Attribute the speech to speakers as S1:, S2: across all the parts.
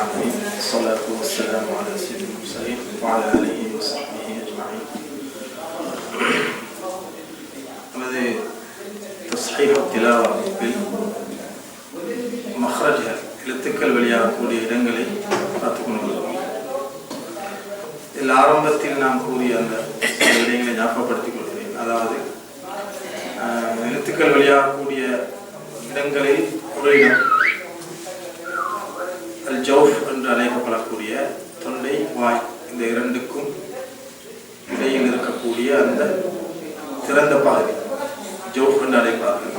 S1: العالمين الصلاة والسلام على سيد المرسلين وعلى آله وصحبه أجمعين நமது தஸ்ஹீர் திலாவா வகுப்பில் மஹ்ரஜ எழுத்துக்கள் வெளியாகக்கூடிய இடங்களை பார்த்துக் கொண்டிருக்கிறோம் இதில் ஆரம்பத்தில் நாம் கூறிய அந்த சில விடயங்களை ஞாபகப்படுத்திக் கொள்கிறேன் அதாவது ஆஹ், எழுத்துக்கள் வெளியாகக்கூடிய இடங்களில் ஒரு இடம் அல் ஜவுஃப் என்று அழைக்கப்படக்கூடிய தொண்டை வாய். இந்த இரண்டுக்கும் இடையில் இருக்கக்கூடிய அந்த திறந்த பகுதி. ஜவுஃப் என்று அழைப்பார்கள்.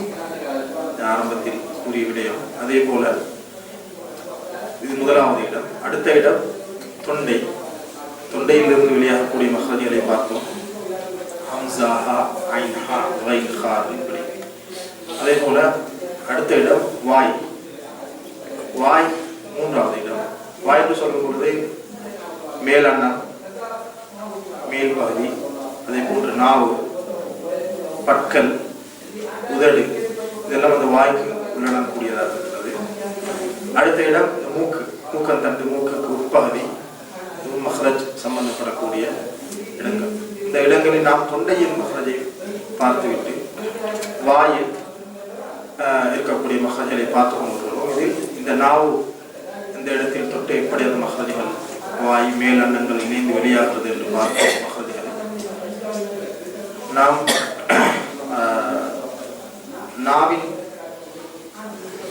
S1: ஆரம்பத்தில் கூறிய விடயம் அதே போல இது முதலாவது இடம். அடுத்த இடம் தொண்டை. தொண்டையிலிருந்து வெளியாகக்கூடிய மகதிகளை பார்த்தோம் ஹம்சாஹா ஐன்ஹா வைன்ஹா இப்படி அதே போல அடுத்த இடம் வாய் மூன்றாவது இடம் வாய் என்று சொல்லும் பொழுது மேல் அண்ணம் மேல் பகுதி அதே போன்று நாவு பற்கள் உதடு இதெல்லாம் அந்த வாய்க்கு உள்ளடங்கக்கூடியதாக இருக்கிறது அடுத்த இடம் இந்த மூக்கு மூக்கந்தண்டு மூக்குக்கு உட்பகுதி இதுவும் மஹ்ரஜ் சம்பந்தப்படக்கூடிய இடங்கள். இந்த இடங்களில் நாம் தொண்டையின் மஹ்ரஜை பார்த்துவிட்டு வாயில் இருக்கக்கூடிய மஹ்ரஜை பார்த்து கொண்டிருக்கிறோம். இதில் இந்த நாவு இந்த இடத்தில் தொட்டு எப்படி அந்த மஹ்ரஜ்கள் வாய் மேல் இணைந்து வெளியாகிறது என்று பார்த்தோம் மஹ்ரஜ்களை நாம் ஆஹ், நாவின்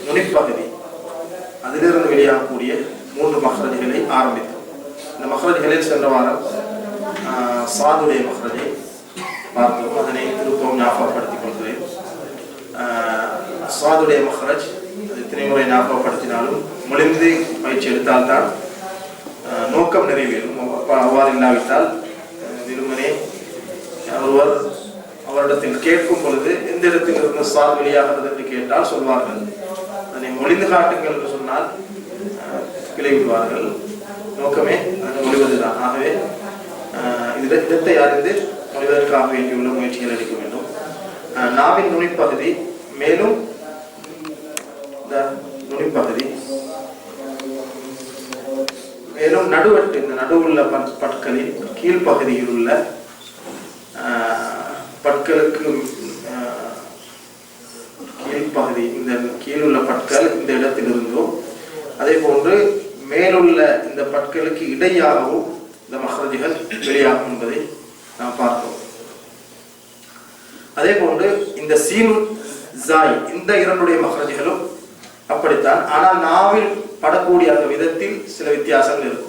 S1: நுனிப்பகுதி அதிலிருந்து வெளியாகக்கூடிய மூன்று மஹ்ரஜ்களை ஆரம்பித்தோம் முதலில் சென்ற வாரம் சாதுடைய மஹ்ரஜை பார்த்தோம் அதனை திருப்பவும் ஞாபகப்படுத்திக் கொள்கிறேன் சாதுடைய மஹ்ரஜ் அது எத்தனை முறை ஞாபகப்படுத்தினாலும் மொழிந்து பயிற்சி எடுத்தால்தான் நோக்கம் நிறைவேறும். அவ்வாறு இல்லாவிட்டால் வெறுமனே ஒருவர் அவரிடத்தில் கேட்கும் பொழுது எந்த இடத்தில் இருந்து சார் வெளியாகிறது என்று கேட்டால் சொல்வார்கள். அதனை மொழிந்து காட்டுங்கள் என்று சொன்னால் ஆஹ், விடுவார்கள். நோக்கமே அதை மொழிவதுதான் ஆகவே ஆஹ், இது இடத்தை அறிந்து மொழிவதற்காக வேண்டியுள்ள முயற்சிகள் எடுக்க வேண்டும். நாவின் நுனிப்பகுதி மேலும் இந்த நுனிப்பகுதி மேலும் நடுவட்டு இந்த நடுவுள்ள பட்- பற்களின் கீழ்ப்பகுதியில் உள்ள பற்களுக்கு கீழ்ப்பகுதி இந்த கீழுள்ள பற்கள் இந்த இடத்திலிருந்தும் அதே போன்று மேலுள்ள இந்த பற்களுக்கு இடையாகவும் இந்த மஹரஜிகள் வெளியாகும் என்பதை நாம் பார்த்தோம். அதே போன்று இந்த சீனு ஜாய் இந்த இரண்டுடைய மஹரஜிகளும் அப்படித்தான். ஆனால் நாவில் படக்கூடிய அந்த விதத்தில் சில வித்தியாசங்கள் இருக்கும்.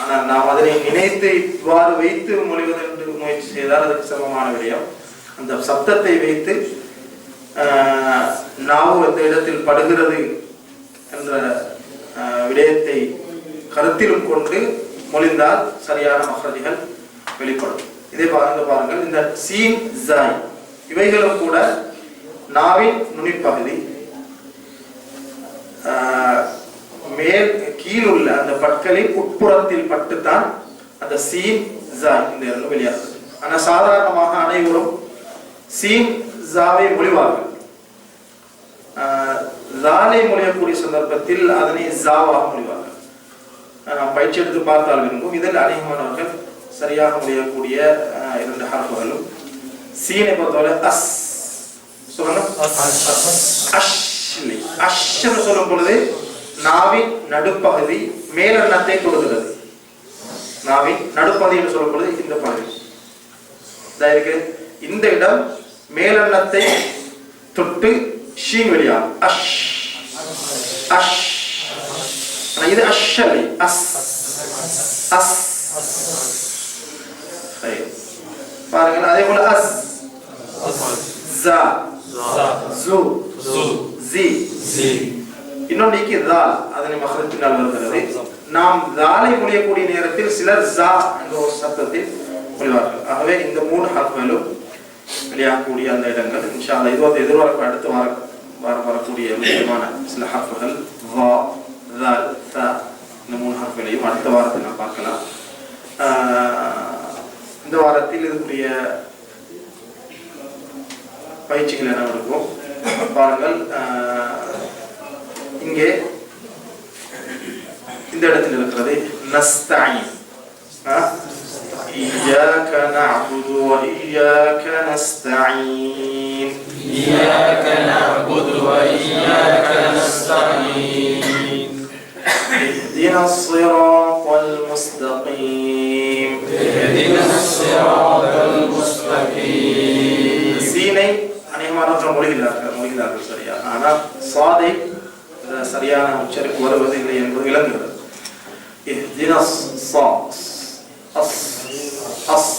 S1: ஆனால் நாம் அதனை நினைத்து இவ்வாறு வைத்து மொழிவதென்று முயற்சி செய்தால் அதுக்கு சமமான விடயம். அந்த சப்தத்தை வைத்து ஆஹ், நாவு அந்த இடத்தில் படுகிறது என்ற விடயத்தை கருத்திலும் கொண்டு மொழிந்தால் சரியான மகரதிகள் வெளிப்படும். இதே பாருங்க பாருங்கள். இந்த சீன் ஜாய் இவைகளும் கூட நாவின் நுனிப்பகுதி. ஆஹ், மேல் கீழுள்ள அந்த பற்களின் உட்புறத்தில் பட்டுத்தான் அந்த சீன் ஜாய் இந்த இரண்டும் வெளியாகுது ஆனால் சாதாரணமாக அனைவரும் சீன் ஜாவை மொழிவார்கள். ஆஹ், ஜாலை மொழியக்கூடிய சந்தர்ப்பத்தில் அதனை ஜாவாக மொழிவார்கள். நாம் பயிற்சி எடுத்து பார்த்தால் விரும்பும். இதில் அதிகமானவர்கள் சரியாக மொழியக்கூடிய ஆஹ், இரண்டு ஹர்ஃபுகளும் சீனை பொறுத்தவரை அஸ். சொல்லணும்? அஷ்லி அஷ்ன்னு சொல்லும் பொழுது நாவின் நடுப்பகுதி மேலெண்ணத்தை தொடுகிறது. நாவின் நடுப்பகுதி என்று சொல்லும் பொழுது இந்த பகுதி. இருக்கு. இந்த இடம் மேலெண்ணத்தை தொட்டு ஷீன் வெளியாகும். அஷ் அஷ் ஆனா இது அஷ்ஷலி அஸ் அஸ் சரி. பாருங்கள் அதே போல அஸ் ஜா ஜு ஜி இன்னொன்று இக்கு தால் அதனை மகரத்தினால் வருகிறது நாம் தாலை மொழியக்கூடிய நேரத்தில் சிலர் ஜா என்ற ஒரு சத்தத்தில் மொழிவார்கள் ஆகவே இந்த மூணு ஹர்ஃபுகளும் வெளியாகக்கூடிய அந்த இடங்கள் இன்ஷா அல்லாஹ் இது வந்து எதிர்பார்ப்பு அடுத்து வர வர வரக்கூடிய முக்கியமான சில ஹர்ஃபுகள் வா தால் தா இந்த மூணு ஹர்ஃபுகளையும் அடுத்த வாரத்தில் நாம் பார்க்கலாம் ஆஹ், இந்த வாரத்தில் இதுக்குரிய பயிற்சிகள் என்ன இருக்கும் பாருங்கள் ஆஹ், இங்கே இந்த இடத்தில் இருக்கிறது நஸ்தாயின் إياك نعبد وإياك نستعين
S2: إياك نعبد وإياك نستعين
S1: اهدنا الصراط المستقيم
S2: اهدنا الصراط المستقيم
S1: சீனை அநேகமானவர்கள் மொழிகிறார்கள் மொழிகிறார்கள் சரியா ஆனால் சாதை இந்த சரியான உச்சரிப்பு வருவதில்லை என்பது விளங்குகிறது اهدنا الص- அஸ் அஸ்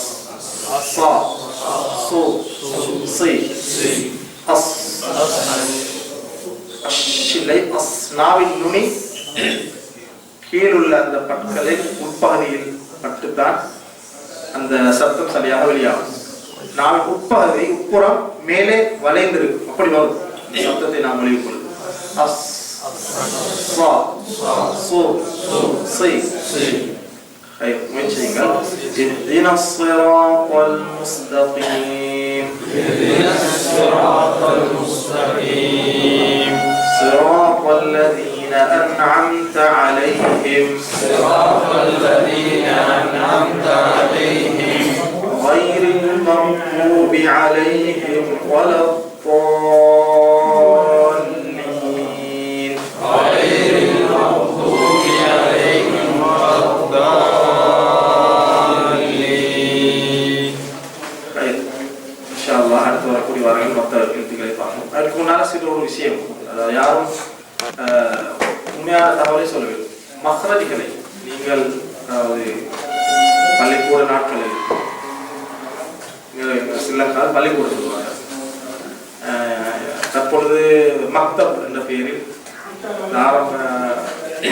S1: சா சு சி அஸ் அஷ்ஷிலை அஸ் நாவின் நுனி கீழுள்ள அந்த பற்களின் உட்பகுதியில் மட்டும்தான் அந்த சத்தம் சரியாக வெளியாகும் நாவின் உட்பகுதி உட்புறம் மேலே வளைந்திருக்கும் அப்படி வரும் இந்த சத்தத்தை நாம் வெளியே கொள்ளும் அஸ் சா சு சி ஐ முயற்சியுங்கள் اهدنا الصراط المستقيم
S2: اهدنا الصراط المستقيم
S1: صراط الذين أنعمت عليهم
S2: صراط الذين أنعمت عليهم
S1: غير المغضوب عليهم ولا الضالين
S2: غير المغضوب عليهم ولا الضالين
S1: Baik. இன்ஷால்லா அடுத்து வரக்கூடிய வாரங்கள் மற்ற எழுத்துக்களை பார்க்கணும் அதுக்கு முன்னால சில ஒரு விஷயம் அதாவது யாரும் ஆஹ், உண்மையான தகவலை சொல்ல வேண்டும் நீங்கள் அதாவது பள்ளிக்கூட நாட்களில் இங்க ஸ்ரீலங்காவில் சொல்லுவாங்க. தற்பொழுது மக்தப் என்ற பெயரில் ஆரம்ப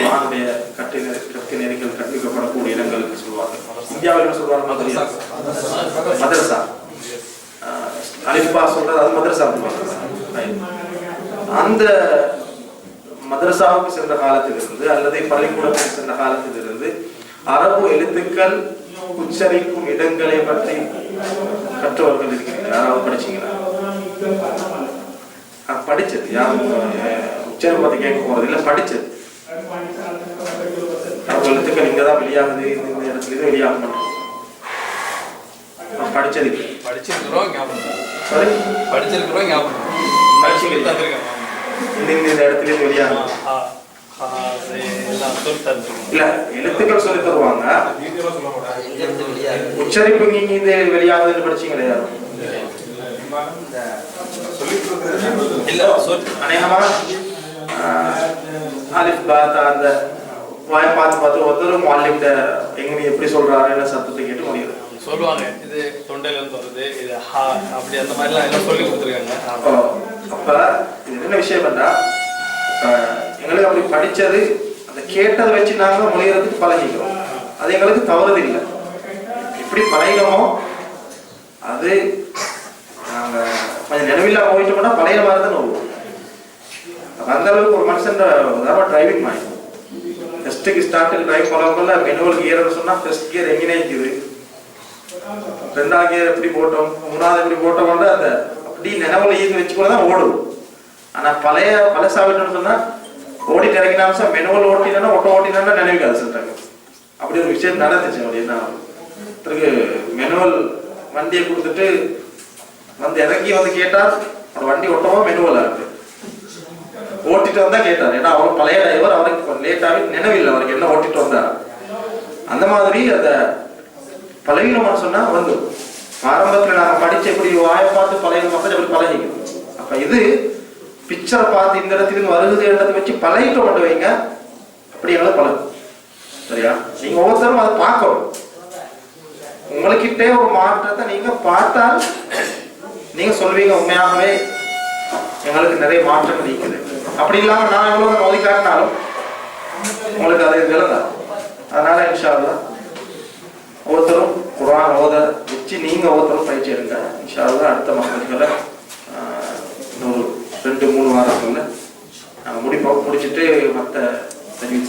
S1: மானுடைய கட்டி கட்டி நெறிகள் கற்பிக்கப்படக்கூடிய இடங்களுக்கு சொல்லுவாங்க. இந்தியாவில் என்ன சொல்லுவாங்க மதுரையா? மதரசா ஆஹ் அலிஃபா சொல்றது அது மதரசா அந்த மதரசாவுக்கு சென்ற காலத்திலிருந்து அல்லது பள்ளிக்கூடத்துக்கு சென்ற காலத்திலிருந்து அரபு எழுத்துக்கள் உச்சரிக்கும் இடங்களை பற்றி கற்றவர்கள் இருக்கிறீங்க யாராவது படிச்சீங்களா? படிச்சது. யாரும் உச்சரிப்பு பத்தி கேட்க போறது இல்ல படிச்சது. அரபு எழுத்துக்கள் இங்கதான் வெளியாகுது. இந்த இடத்துல இது வெளியாக நான் படிச்சது.
S3: படிச்சிருக்கிறோம் ஞாபகம்
S1: சாரி
S3: படிச்சிருக்கிறோம் ஞாபகம்
S1: படிச்சிருக்கீங்க.
S3: தந்திருக்கேன்
S1: இந்த இந்த இந்த இடத்துல வெளியாகும் இல்ல எழுத்துக்கள் சொல்லி தருவாங்க. உச்சரிப்பு நீங்க இது வெளியாகுதுன்னு படிச்சீங்களே யாரும் அநேகமா ஆஹ், அலிஃப் அந்த வாய பார்த்து பார்த்து ஒருத்தரும் மாலிட்ட எங்க நீ எப்படி சொல்றாரு என்ன சத்தத்தை கேட்டு முடியுது.
S3: சொல்லுவாங்க இது தொண்டையில இருந்து வருது இது ஹா அப்படி அந்த மாதிரிலாம் எல்லாம் சொல்லி கொடுத்துருக்காங்க.
S1: அப்போ என்ன விஷயம் என்றா எங்களுக்கு அப்படி படிச்சது அந்த கேட்டதை வச்சு நாங்க மொழியறதுக்கு பழகிக்கிறோம். அது எங்களுக்கு தவறுது இல்லை எப்படி பழகினோமோ அது நாங்க கொஞ்சம் நினைவில்லா போயிட்டோம்னா பழைய மாதிரி தான் வருவோம் அந்த அளவுக்கு ஒரு மனுஷன் அதாவது டிரைவிங் மாதிரி ஃபஸ்ட்டுக்கு ஸ்டார்ட்டுக்கு டிரைவ் போனவங்கள மெனுவல் கியர்னு சொன்னால் ஃபஸ்ட் கியர் எங்கே இருக்குது ரெண்டாவது கியர் எப்படி போட்டோம் மூணாவது எப்படி போட்டோம்னா அந்த அப்படி நினைவில் ஈர்ந்து வச்சு கூட தான் ஓடும். ஆனால் பழைய பழசாவிட்டோம்னு சொன்னால் ஓடிட்டு சார் மெனுவல் ஓட்டினா ஒட்ட ஓட்டினா நினைவுக்காது சொல்றாங்க அப்படி ஒரு விஷயம் நடந்துச்சு அப்படி என்ன மெனுவல் வண்டியை கொடுத்துட்டு வந்து இறங்கி வந்து கேட்டார் அவர் வண்டி ஒட்டவோ மெனுவலா இருக்கு ஓட்டிட்டு வந்தா கேட்டார். ஏன்னா அவர் பழைய டிரைவர் அவருக்கு லேட்டாவே நினைவில்லை அவருக்கு என்ன ஓட்டிட்டு வந்தார். அந்த மாதிரி அந்த பழகினோம்னு சொன்னா வந்து ஆரம்பத்துல நாங்க படிச்சு இப்படி வாயை பார்த்து பழகின மக்கள் எப்படி பழகிக்கணும். அப்ப இது பிக்சரை பார்த்து இந்த இடத்துல இருந்து வருகுது இடத்தை வச்சு பழகிட்டு கொண்டு வைங்க. அப்படி எல்லாம் பழகும் சரியா? நீங்க ஒவ்வொருத்தரும் அதை பார்க்கணும். உங்களுக்கிட்டே ஒரு மாற்றத்தை நீங்க பார்த்தால் நீங்க சொல்வீங்க உண்மையாகவே எங்களுக்கு நிறைய மாற்றம் இருக்குது. அப்படி இல்லாம நான் எவ்வளவு மோதி காட்டினாலும் உங்களுக்கு அது விளங்காது அதனால இன்ஷா ஒவ்வொருத்தரும் குரான் ஓத வச்சு நீங்க ஒவ்வொருத்தரும் பயிற்சி எடுங்க. இன்ஷா அடுத்த மக்கள்களை ரெண்டு மூணு வாரத்துக்குள்ள. நாங்கள் முடிப்போம் முடிச்சுட்டு மற்ற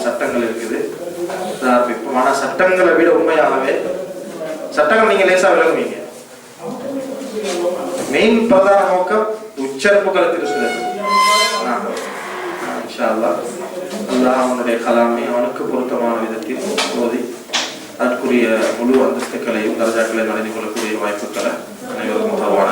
S1: சட்டங்கள் இருக்குது. ஆரம்பிப்போம் ஆனால் சட்டங்களை விட உண்மையாகவே சட்டங்கள் நீங்க லேசா விளங்குவீங்க மெயின் பிரதான நோக்கம் உச்சரிப்புகளை திருசுறது அல்லாஹ் அவனுடைய கலாமை அவனுக்கு பொருத்தமான விதத்தில் போதி அதற்குரிய முழு அந்தஸ்துக்களையும் தரஜாக்களையும் அடைந்து கொள்ளக்கூடிய வாய்ப்புகளை அனைவரும் உதவான